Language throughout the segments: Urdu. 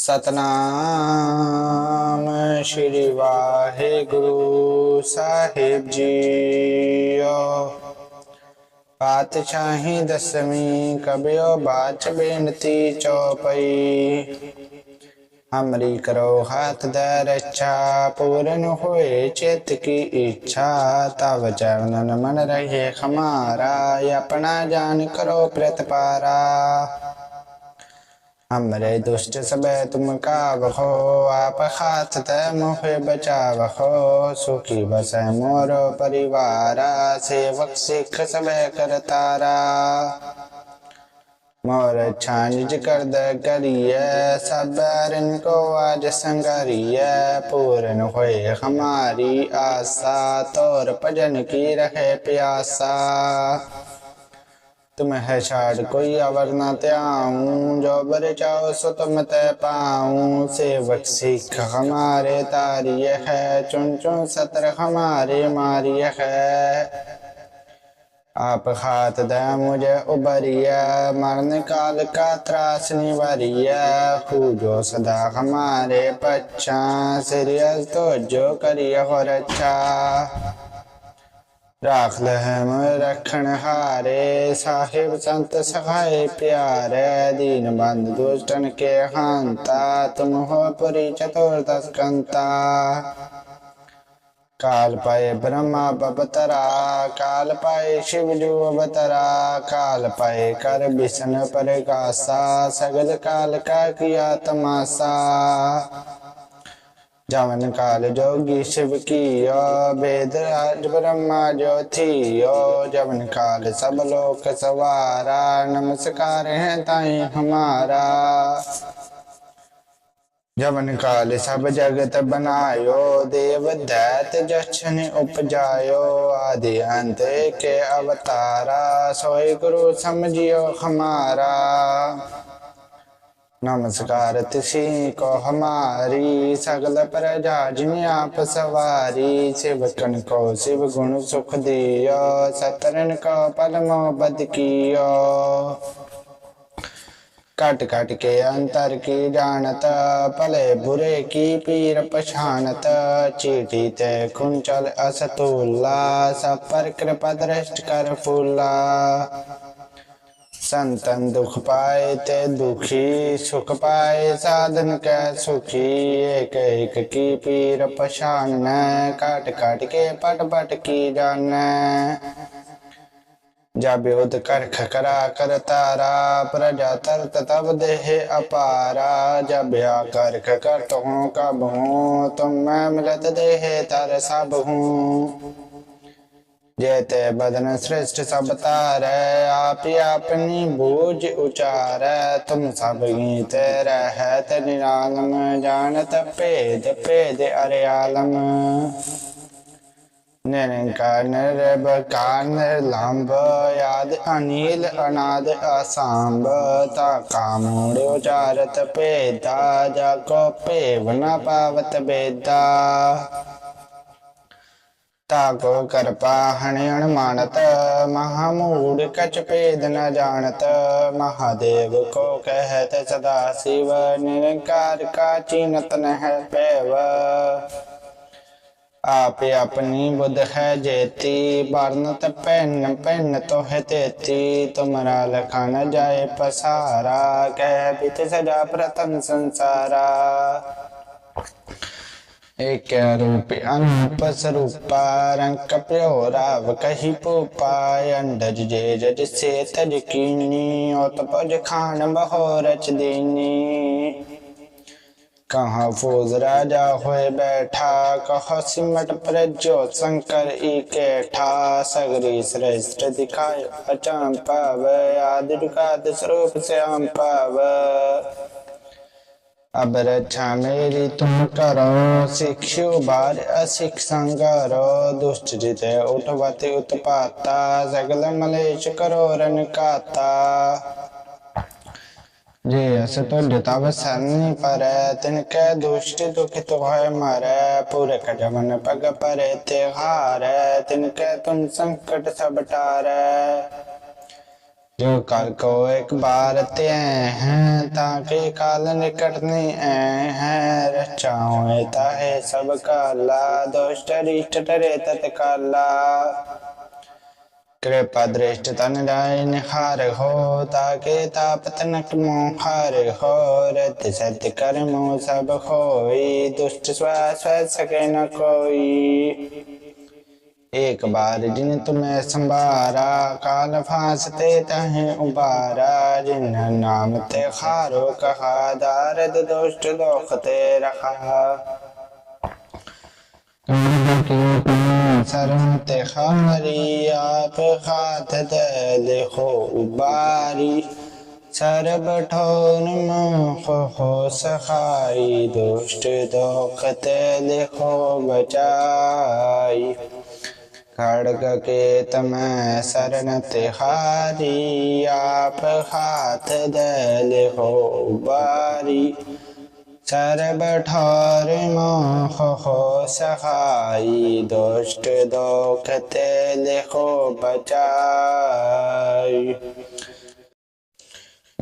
ਸਤਨਾਮ ਸ਼੍ਰੀ ਵਾਹਿਗੁਰੂ ਸਾਹਿਬ ਜੀਓ ਪਾਤਸ਼ਾਹੀ ਦਸਵੀਂ ਕਬਿਓ ਬਾਚ ਬੇਨਤੀ ਚੌਪਈ ਹਮਰੀ ਕਰੋ ਹੱਥ ਦਾ ਰੱਛਾ ਪੂਰਨ ਹੋਏ ਚਿਤ ਕੀ ਇੱਛਾ ਤਵ ਚਰਨਨ ਮਨ ਰਹੇ ਹਮਾਰਾ ਆਪਣਾ ਜਾਨ ਕਰੋ ਪ੍ਰਤਪਾਰਾ همرے دشت سب تم کا بخو آپ خاص تے مخ بچا بخو سخی بس مور پریوارا، سیوک سکھ سب کر تارا۔ مور چھانج کرد کریے سبرن کو آج سنگریے پورن ہوئے ہماری آسا طور پجن کی رہے پیاسا۔ تم ہے شاعر کوئی آورناتے آؤں جو بر چاہو سو تم تے پاؤں سیوک سیکھ ہمارے تاریخ ہے چون چون سطر ہمارے ماریخ ہے آپ خات دے مجھے ابھریا مرنے کال کا تراس نواریا خوجو صدا ہمارے پچھا سریز تو جو کریے ہو رچا ਰਾਖ ਲਹਿਮ ਰਖਣ ਹਾਰੇ, ਸਾਹਿਬ ਸੰਤ ਸਹਾਇ ਪਿਆਰੇ, ਦੀਨ ਬੰਦ ਦੁਸ਼ਟਨ ਕੇ ਹੰਤਾ, ਤੁਮ ਹੋ ਪੁਰੀ ਚਤੁਰ ਦਸ ਕੰਤਾ। ਕਾਲ ਪਾਏ ਬ੍ਰਹਮਾ ਬਬਤਰਾ, ਕਾਲ ਪਾਏ ਸ਼ਿਵ ਜੂ ਅਵਤਰਾ, ਕਾਲ ਪਾਏ ਕਰ ਬਿਸ਼ਨ ਪਰਗਾਸਾ ਸਗਲ ਕਾਲ ਕਾ ਕੀਆ ਤਮਾਸਾ। جوگی شیو کی برہما جوتی جبن کال سب لوک سوارا نمسکار ہیں تائیں ہمارا جمن کال سب جگت بنایو دیو دیت جشن اپجایو آدی انت کے اوتارا سوئے گرو سمجھیو ہمارا نمسکار تین کو ہماری سگل پر جی آپ سواری کٹ کٹ کے انتر کی جانت پلے برے کی پیر پچھانت چیٹی تے کنچل اصطولا سپر کرپ درست کر پولا سنتن دکھ پائے دکھی سکھ پائے سن کی پیر پچھاننا پٹ پٹ کی جانا جب کر کارا کر تارا پرجا ترت تب دہ اب کر کت کب ہوں تم میں مرت دے تر سب ہوں جیتے بدن سرشٹ سب تار آپ ہی اپنی بوجھ اچار تم سب گیتے رہت نرالم جانت پید پید ارے عالم نرنکار نربکار نرلمب یاد انیل اناد اسامب تا کاموڑ اچارت پیدا جا کو پیونا پاوت بیدا ਤਾਗੋ ਕਰਪਾ ਹਣਿਣ ਮਾਨਤ ਮਹਾਮੂੜ ਕਚ ਭੇਦ ਨ ਜਾਣਤ, ਮਹਾਦੇਵ ਕੋ ਕਹਿਤ ਸਦਾ ਸਿਵ, ਨਿਰੰਕਾਰ ਕਾ ਚੀਨਤ ਨਹਿ ਪੈਵ ਆਪੇ ਆਪਣੀ ਬੁੱਧ ਹੈ ਜੇਤੀ ਬਰਨਤ ਪੈਨ ਪੈਨ ਤੋਹ ਤੇਤੀ, ਤੁਮਰਾ ਲਖਾ ਨ ਜਾਏ ਪਸਾਰਾ, ਕਹਿ ਬਿਤ ਸਜਾ ਪ੍ਰਤਨ ਸੰਸਾਰਾ। تجکینی او تپج خان بہورچ دینی کہاں فوز راجا ہوئے بیٹھا کہو سمٹ پرجو سنکر ای کے ٹھا سگری سرشت دکھائے اچام پاو یاد رکا دسروپ سے آم پاو ಅಬರಚಾಮೇರಿ ತುಂಟರ ಶಿಕ್ಷು ಬಾರಿ ಅಶಿಕ್ಷಂಗರ ದುಷ್ಟಜಿತೆ ಉಟವತಿ ಉತ್ಪಾತ ಸಗಲ ಮಲೇಶ ಕರೋರನ ಕಾತ جی ایسے تو جتاب سرنی پر ہے تن کے دوشتی دکھ تو ہے مر پورے کا جمن پگ پر تیغار ہے۔ تن کے تن سنکٹ سب ٹار ہے جو کل کو ایک بار تے ہیں تاکہ کال نکٹ نہیں ہیں رچاؤں تاہے سب کالا دوشت ریشت ٹرے تتکالا کرپا درشت تن رائے نخار ہو، تاکہ تاپت نک موخار ہو۔ رت ست کرمو سب ہوئی، دشت سوا سوا سکے نہ کوئی۔ ایک بار جن تمہیں سنبارا کال پھانستے تہیں ابارا جن نام تے خارو کہا دارد دوشت دوختے رکھا سرم تے خاری آپ خات دل خو باری سر بٹھون مخ ہو سخائی دوشت دوخت لکھو بچائی کھڑگ کے تمہیں سرن خاری آپ ہاتھ دل ہو باری سر بٹھار مخ ہو سخائی دوشت دوکت لکھو بچائی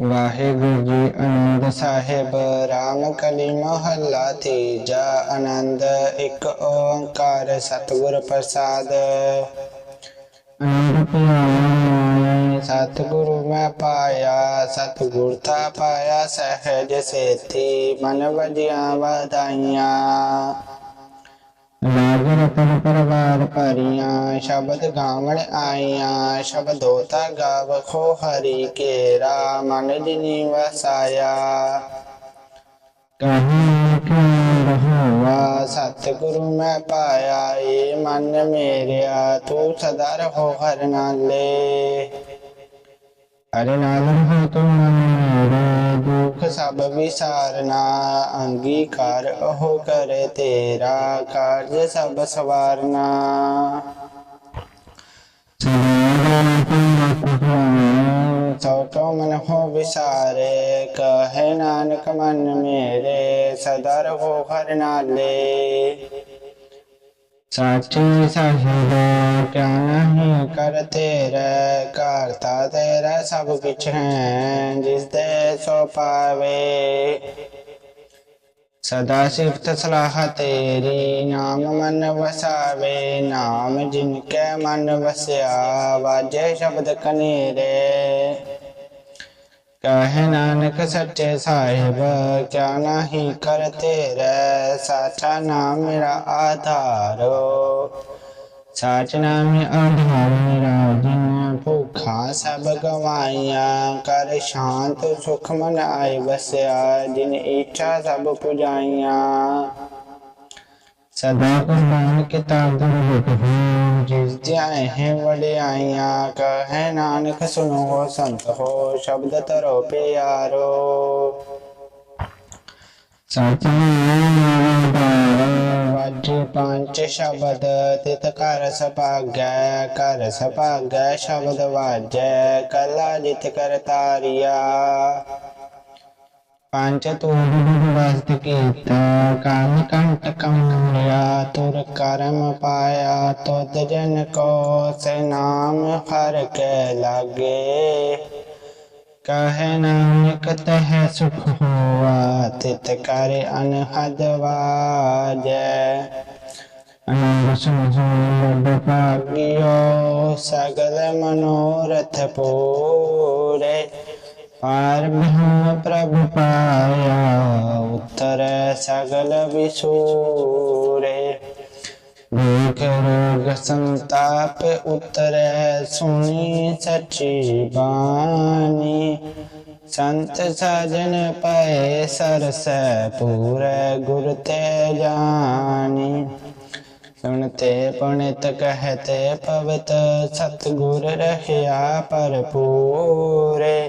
واہے گرجی انند صاحب رام کلی محلہ تیجا انند ایک اوانکار ستگر پرساد انند پیانے ستگرو میں پایا ستگر تھا پایا سہج سے تھی من وجیاں ਲਾਜਨ ਤਨ ਪਰਵਾਰ ਭਰੀਆਂ ਸ਼ਬਦ ਗਾਵਣ ਆਇਆ ਸ਼ਬਦ ਹੋਤਾ ਗਾਵ ਖੋ ਹਰੀ ਕੇ ਰਾਮਨ ਜਿਨੀ ਵਸਾਇਆ। ਕਹੀ ਕਿ ਰਹਾ ਸਤ ਗੁਰੂ ਮੈਂ ਪਾਇਆ ਏ ਮਨ ਮੇਰਿਆ ਤੂੰ ਸਦਾ ਰਹੋ ਹਰ ਨਾਲੇ। سب وسارنا انگیکار اہو کرے تیرا کارج سب سوارنا سوٹو من ہو وسارے کہے نانک من میرے صدر ہو ہر نالے سچی صاحب کیا نہیں کرتے رہ کرتا تیرا سب کچھ ہے جس دے سو پاوے سدا صفت صلاح تیری نام من وساوے نام جن کے من وسیا واجے شبد کنیرے کہے نانک سچے صاحب کیا نہیں کرتے رہ سچا نام میرا آدھارو سچ نام آدھار میرا جن بھوکھا سب گوائیاں کر شانت سکھ من آئی بسیا جن اچھا سب پجائیاں سدا قربان کتاب دربت ہوں جس جائے ہیں وڑے آئیاں کہے نانک سنو ہو سنت ہو شبد ترو پیارو سچا وج پانچ شبد تت کر سپاگے کر سپاگے شبد واجے کلا جت کر تاریا پانچ تو وست کیتا کرم پایا تو جن کو سے نام لگے کہے نانک تہ سکھ ہوا تت کر انحد واجے سگل منورتھ پورے پر اتر سگل سنتاپ اتر سنی سچی پانی سنت سجن پے سر سور گرتے جانی سنتے پنت کہخ پر پورے